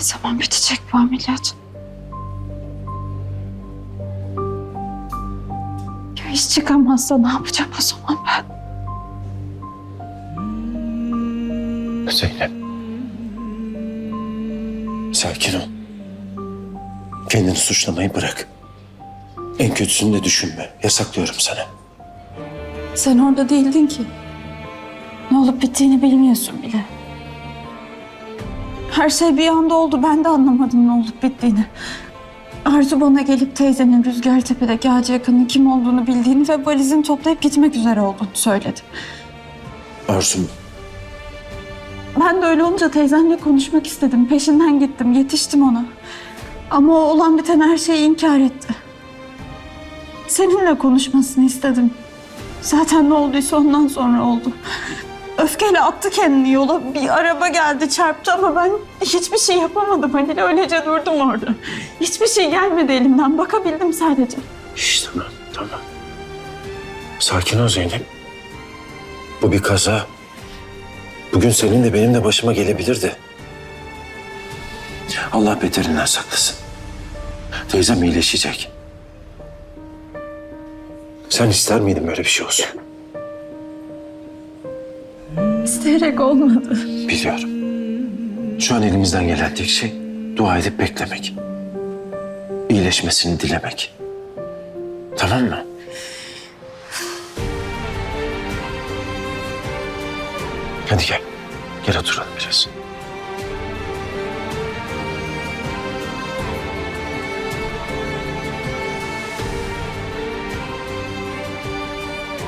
Ne zaman bitecek bu ameliyat? Ya hiç çıkamazsa ne yapacağım o zaman ben? Zeynep. Sakin ol. Kendini suçlamayı bırak. En kötüsünü de düşünme. Yasaklıyorum sana. Sen orada değildin ki. Ne olup bittiğini bilmiyorsun bile. Her şey bir anda oldu. Ben de anlamadım ne olup bittiğini. Arzu bana gelip teyzenin Rüzgartepe'deki Hacı Yakın'ın kim olduğunu bildiğini ve valizini toplayıp gitmek üzere olduğunu söyledi. Arzum Ben de öyle olunca teyzemle konuşmak istedim. Peşinden gittim, yetiştim ona. Ama o olan biten her şeyi inkar etti. Seninle konuşmasını istedim. Zaten ne olduysa ondan sonra oldu. Öfkeyle attı kendini yola. Bir araba geldi çarptı ama ben hiçbir şey yapamadım. Hani öylece durdum orada. Hiçbir şey gelmedi elimden. Bakabildim sadece. Şş, tamam, tamam. Sakin ol Zeynep. Bu bir kaza. Bugün senin de benim de başıma gelebilirdi. Allah beterinden saklasın. Teyzem iyileşecek. Sen ister miydin böyle bir şey olsun? İsteyerek olmadı. Biliyorum. Şu an elimizden gelen tek şey dua edip beklemek. İyileşmesini dilemek. Tamam mı? Hadi gel. Gel oturalım biraz.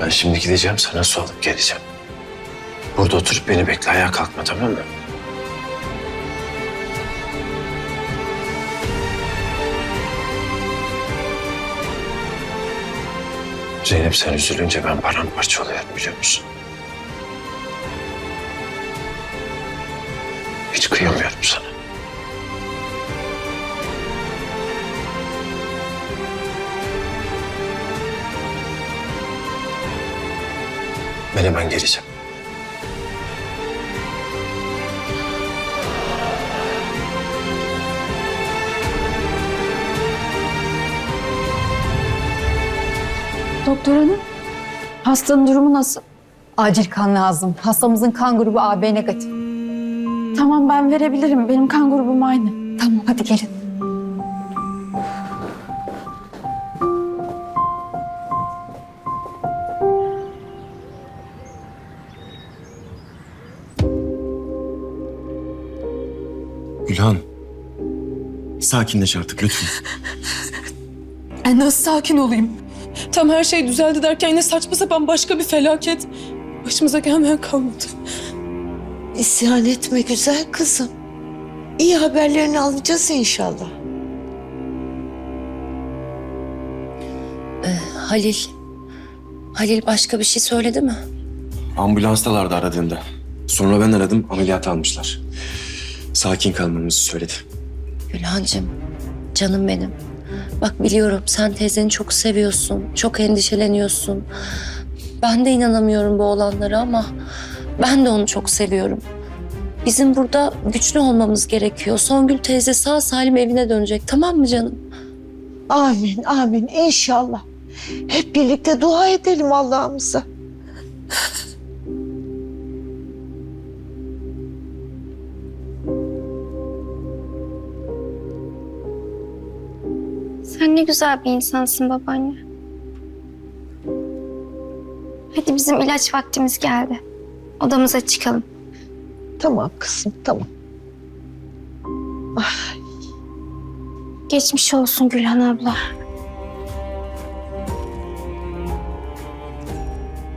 Ben şimdi gideceğim sana su alıp geleceğim. Burada oturup beni bekle. Ayağa kalkma tamam mı? Zeynep sen üzülünce ben paramparça oluyorum biliyor musun? Hiç kıyamıyorum sana. Ben hemen geleceğim. Doktor hanım, hastanın durumu nasıl? Acil kan lazım. Hastamızın kan grubu AB negatif. Tamam ben verebilirim. Benim kan grubum aynı. Tamam hadi gelin. Gülhan. Sakinleş artık lütfen. E nasıl sakin olayım? Tam her şey düzeldi derken yine saçma sapan başka bir felaket. Başımıza gelmeyen kalmadı. İsyan etme güzel kızım. İyi haberlerini alacağız inşallah. Halil. Halil başka bir şey söyledi mi? Ambulanstalardı aradığında. Sonra ben aradım ameliyat almışlar. Sakin kalmamızı söyledi. Gülhancığım, canım benim. Bak biliyorum sen teyzeni çok seviyorsun, çok endişeleniyorsun. Ben de inanamıyorum bu olanlara ama ben de onu çok seviyorum. Bizim burada güçlü olmamız gerekiyor. Songül teyze sağ salim evine dönecek tamam mı canım? Amin amin inşallah. Hep birlikte dua edelim Allah'ımıza. Sen ne güzel bir insansın babaanne. Hadi bizim ilaç vaktimiz geldi. Odamıza çıkalım. Tamam kızım tamam. Geçmiş olsun Gülhan abla.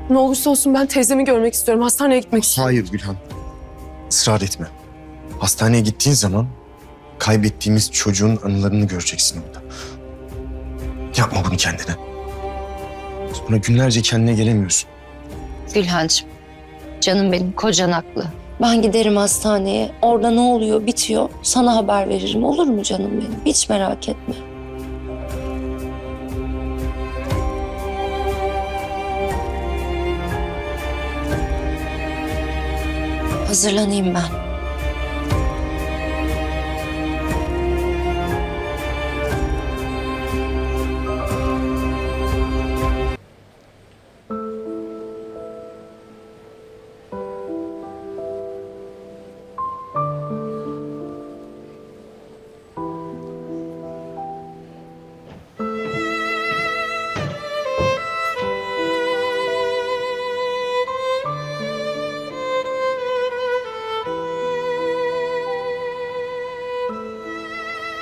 Ne olursa olsun ben teyzemi görmek istiyorum. Hastaneye gitmek istiyorum. Hayır Gülhan. Israr etme. Hastaneye gittiğin zaman kaybettiğimiz çocuğun anılarını göreceksin orada. Yapma bunu kendine. Sonra günlerce kendine gelemiyorsun. Gülhancığım, canım benim kocan haklı. Ben giderim hastaneye. Orada ne oluyor, bitiyor. Sana haber veririm. Olur mu canım benim? Hiç merak etme. Hazırlanayım ben.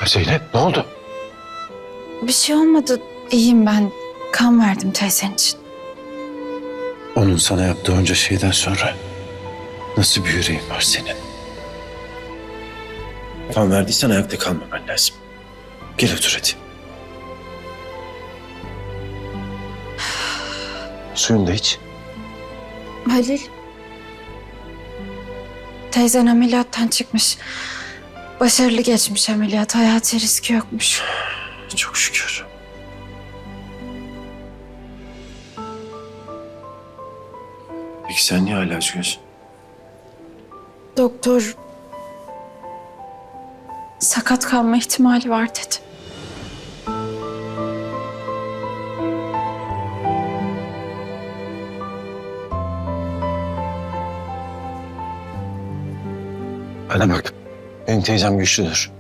Zeynep ne oldu? Bir şey olmadı. İyiyim ben. Kan verdim teyzen için. Onun sana yaptığı onca şeyden sonra nasıl bir yüreğin var senin? Kan verdiysen ayakta kalmaman lazım. Gel otur hadi. Suyunu da iç. Halil. Teyzen ameliyattan çıkmış. Başarılı geçmiş ameliyat. Hayati riski yokmuş. Çok şükür. Peki sen niye hala üzgünsün? Doktor sakat kalma ihtimali var dedi. Bana bak. Benim teyzem güçlüdür.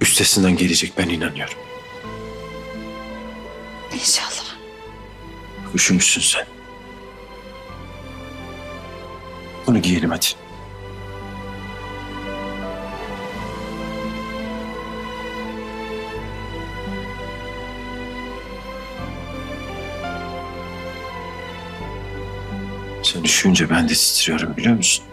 Üstesinden gelecek ben inanıyorum. İnşallah. Üşümüşsün sen. Bunu giyelim hadi. Sen üşüyünce ben de titriyorum biliyor musun?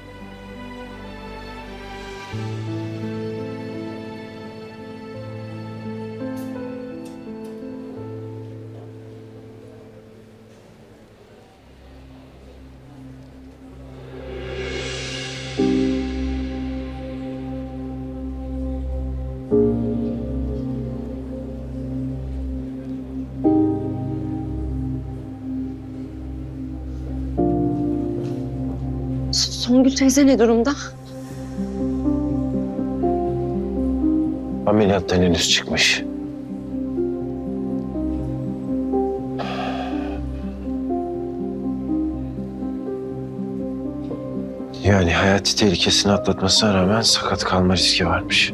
Songül teyze ne durumda? Ameliyattan henüz çıkmış. Yani hayati tehlikesini atlatmasına rağmen sakat kalma riski varmış.